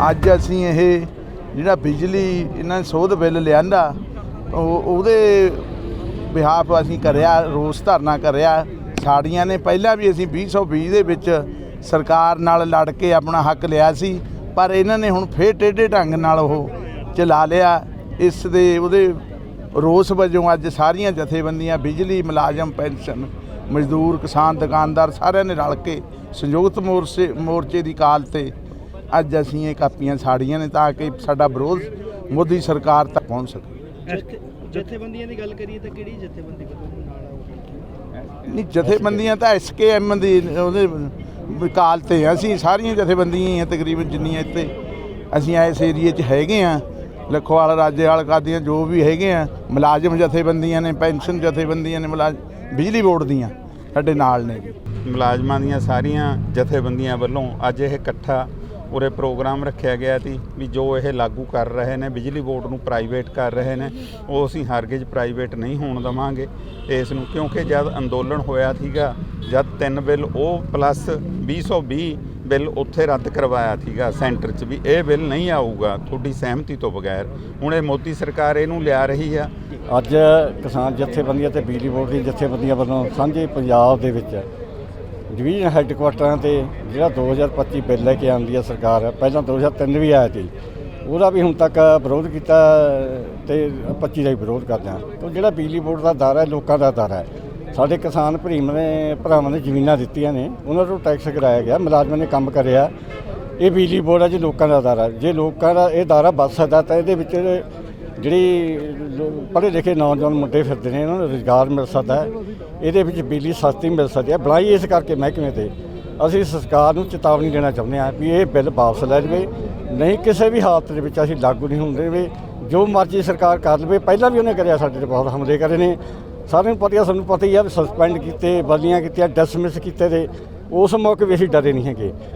ਅੱਜ ਅਸੀਂ ਇਹ ਜਿਹੜਾ ਬਿਜਲੀ, ਇਹਨਾਂ ਨੇ ਸੋਧ ਬਿੱਲ ਲਿਆਂਦਾ, ਉਹ, ਉਹਦੇ ਬਿਹਾਫ ਅਸੀਂ ਕਰਿਆ, ਰੋਸ ਧਰਨਾ ਕਰਿਆ। ਸਾੜੀਆਂ ਨੇ ਪਹਿਲਾਂ ਵੀ ਅਸੀਂ 2020 ਦੇ ਵਿੱਚ ਸਰਕਾਰ ਨਾਲ ਲੜ ਕੇ ਆਪਣਾ ਹੱਕ ਲਿਆ ਸੀ, ਪਰ ਇਹਨਾਂ ਨੇ ਹੁਣ ਫੇਰ ਟੇਢੇ ਢੰਗ ਨਾਲ ਉਹ ਚਲਾ ਲਿਆ। ਇਸ ਦੇ, ਉਹਦੇ ਰੋਸ ਵਜੋਂ ਅੱਜ ਸਾਰੀਆਂ ਜਥੇਬੰਦੀਆਂ, ਬਿਜਲੀ, ਮੁਲਾਜ਼ਮ, ਪੈਨਸ਼ਨ, ਮਜ਼ਦੂਰ, ਕਿਸਾਨ, ਦੁਕਾਨਦਾਰ ਸਾਰਿਆਂ ਨੇ ਰਲ ਕੇ ਸੰਯੁਕਤ ਮੋਰਚੇ ਮੋਰਚੇ ਦੀ ਕਾਲ ਤੇ ਅੱਜ ਅਸੀਂ ਇਹ ਕਾਪੀਆਂ ਸਾੜੀਆਂ ਨੇ ਤਾਂ ਕਿ ਸਾਡਾ ਵਿਰੋਧ ਮੋਦੀ ਸਰਕਾਰ ਤੱਕ ਪਹੁੰਚ ਸਕੇ। ਜਥੇ- ਜਥੇਬੰਦੀਆਂ ਦੀ ਗੱਲ ਕਰੀਏ ਤਾਂ ਕਿਹੜੀ ਜਥੇਬੰਦੀ ਨਹੀਂ ਜਥੇਬੰਦੀਆਂ ਤਾਂ ਐਸਕੇਐਮ ਦੀ ਉਹਦੇ ਕਾਲ ਤੇ ਅਸੀਂ ਸਾਰੀਆਂ ਜਥੇਬੰਦੀਆਂ ਹੀ ਆ ਤਕਰੀਬਨ ਜਿੰਨੀਆਂ ਇੱਥੇ ਅਸੀਂ ਇਸ ਏਰੀਏ 'ਚ ਹੈਗੇ ਆ ਲਖੋਵਾਲ ਰਾਜੇਵਾਲ ਕਾਦੀਆਂ ਜੋ ਵੀ ਹੈਗੇ ਆ ਮੁਲਾਜ਼ਮ ਜਥੇਬੰਦੀਆਂ ਨੇ ਪੈਨਸ਼ਨ ਜਥੇਬੰਦੀਆਂ ਨੇ ਮੁਲਾਜ਼ਮ ਬਿਜਲੀ ਬੋਰਡ ਦੀਆਂ ਸਾਡੇ ਨਾਲ ਨੇ। ਮੁਲਾਜ਼ਮਾਂ ਦੀਆਂ ਸਾਰੀਆਂ ਜਥੇਬੰਦੀਆਂ ਵੱਲੋਂ ਅੱਜ ਇਹ ਇਕੱਠਾ ਉਰੇ ਪ੍ਰੋਗਰਾਮ ਰੱਖਿਆ ਗਿਆ ਸੀ ਵੀ ਜੋ ਇਹ ਲਾਗੂ ਕਰ ਰਹੇ ਨੇ, ਬਿਜਲੀ ਬੋਰਡ ਨੂੰ ਪ੍ਰਾਈਵੇਟ ਕਰ ਰਹੇ ਨੇ, ਉਹ ਅਸੀਂ ਹਰਗਿਜ਼ ਪ੍ਰਾਈਵੇਟ ਨਹੀਂ ਹੋਣ ਦਵਾਂਗੇ। ਇਸ ਨੂੰ ਕਿਉਂਕਿ ਜਦ ਅੰਦੋਲਨ ਹੋਇਆ ਸੀਗਾ, ਜਦ ਤਿੰਨ ਬਿੱਲ ਉਹ ਪਲੱਸ 2020 ਬਿੱਲ ਉੱਥੇ ਰੱਦ ਕਰਵਾਇਆ ਸੀਗਾ ਸੈਂਟਰ 'ਚ ਵੀ, ਇਹ ਬਿੱਲ ਨਹੀਂ ਆਊਗਾ, ਤੁਹਾਡੀ ਸਹਿਮਤੀ ਤੋਂ ਬਗੈਰ। ਹੁਣ ਇਹ ਮੋਦੀ ਸਰਕਾਰ ਇਹਨੂੰ ਲਿਆ ਰਹੀ ਆ। ਅੱਜ ਕਿਸਾਨ ਜਥੇਬੰਦੀਆਂ ਤੇ ਬਿਜਲੀ ਬੋਰਡ ਦੀ ਜਥੇਬੰਦੀਆਂ ਵੱਲੋਂ ਸਾਂਝੇ ਪੰਜਾਬ ਦੇ ਵਿੱਚ ਡਿਵੀਜ਼ਨ ਹੈੱਡਕੁਆਟਰਾਂ ਤੇ ਜਿਹੜਾ 2025 ਬਿੱਲ ਲੈ ਕੇ ਆਉਂਦੀ ਹੈ ਸਰਕਾਰ, ਪਹਿਲਾਂ 2003 ਵੀ ਆਇਆ ਸੀ, ਉਹਦਾ ਵੀ ਹੁਣ ਤੱਕ ਵਿਰੋਧ ਕੀਤਾ ਤੇ 25 ਦਾ ਵੀ ਵਿਰੋਧ ਕਰਦੇ ਹਾਂ ਤੇ ਜਿਹੜਾ ਬਿਜਲੀ ਬੋਰਡ ਦਾ ਦਰ ਹੈ, ਲੋਕਾਂ ਦਾ ਦਰ ਹੈ, ਸਾਡੇ ਕਿਸਾਨ ਭਰੀਮ ਨੇ, ਭਰਾਵਾਂ ਨੇ ਜ਼ਮੀਨਾਂ ਦਿੱਤੀਆਂ ਨੇ, ਉਹਨਾਂ ਤੋਂ ਟੈਕਸ ਕਰਾਇਆ ਗਿਆ, ਮੁਲਾਜ਼ਮਾਂ ਨੇ ਕੰਮ ਕਰਿਆ। ਇਹ ਬਿਜਲੀ ਬੋਰਡ ਹੈ ਜੀ ਲੋਕਾਂ ਦਾ ਦਰ ਜੇ ਲੋਕਾਂ ਦਾ ਇਹ ਦਾਰਾ ਵੱਧ ਸਕਦਾ ਤਾਂ ਇਹਦੇ ਵਿੱਚ ਜਿਹੜੀ ਪੜ੍ਹੇ ਲਿਖੇ ਨੌਜਵਾਨ ਮੁੰਡੇ ਫਿਰਦੇ ਨੇ, ਇਹਨਾਂ ਨੂੰ ਰੁਜ਼ਗਾਰ ਮਿਲ ਸਕਦਾ ਹੈ। ਇਹਦੇ ਵਿੱਚ ਬਿਜਲੀ ਸਸਤੀ ਮਿਲ ਸਕਦੀ ਹੈ। ਬਣਾਈ ਇਸ ਕਰਕੇ ਮਹਿਕਮੇ ਤੇ। ਅਸੀਂ ਸਰਕਾਰ ਨੂੰ ਚੇਤਾਵਨੀ ਦੇਣਾ ਚਾਹੁੰਦੇ ਹਾਂ ਵੀ ਇਹ ਬਿੱਲ ਵਾਪਸ ਲੈ ਜਾਵੇ ਨਹੀਂ, ਕਿਸੇ ਵੀ ਹਾਲਤ ਦੇ ਵਿੱਚ ਅਸੀਂ ਲਾਗੂ ਨਹੀਂ ਹੁੰਦੇ ਵੀ। ਜੋ ਮਰਜ਼ੀ ਸਰਕਾਰ ਕਰ ਲਵੇ। ਪਹਿਲਾਂ ਵੀ ਉਹਨੇ ਕਰਿਆ, ਸਾਡੇ ਤੇ ਬਹੁਤ ਹਮਲੇ ਕਰੇ ਨੇ। ਸਾਰਿਆਂ ਨੂੰ ਪਤਾ ਸਾਨੂੰ ਪਤਾ ਹੀ ਆ ਸਸਪੈਂਡ ਕੀਤੇ, ਬਦਲੀਆਂ ਕੀਤੀਆਂ ਡਿਸਮਿਸ ਕੀਤੇ ਦੇ ਉਸ ਮੌਕੇ ਵੀ ਅਸੀਂ ਡਰੇ ਨਹੀਂ ਹੈਗੇ।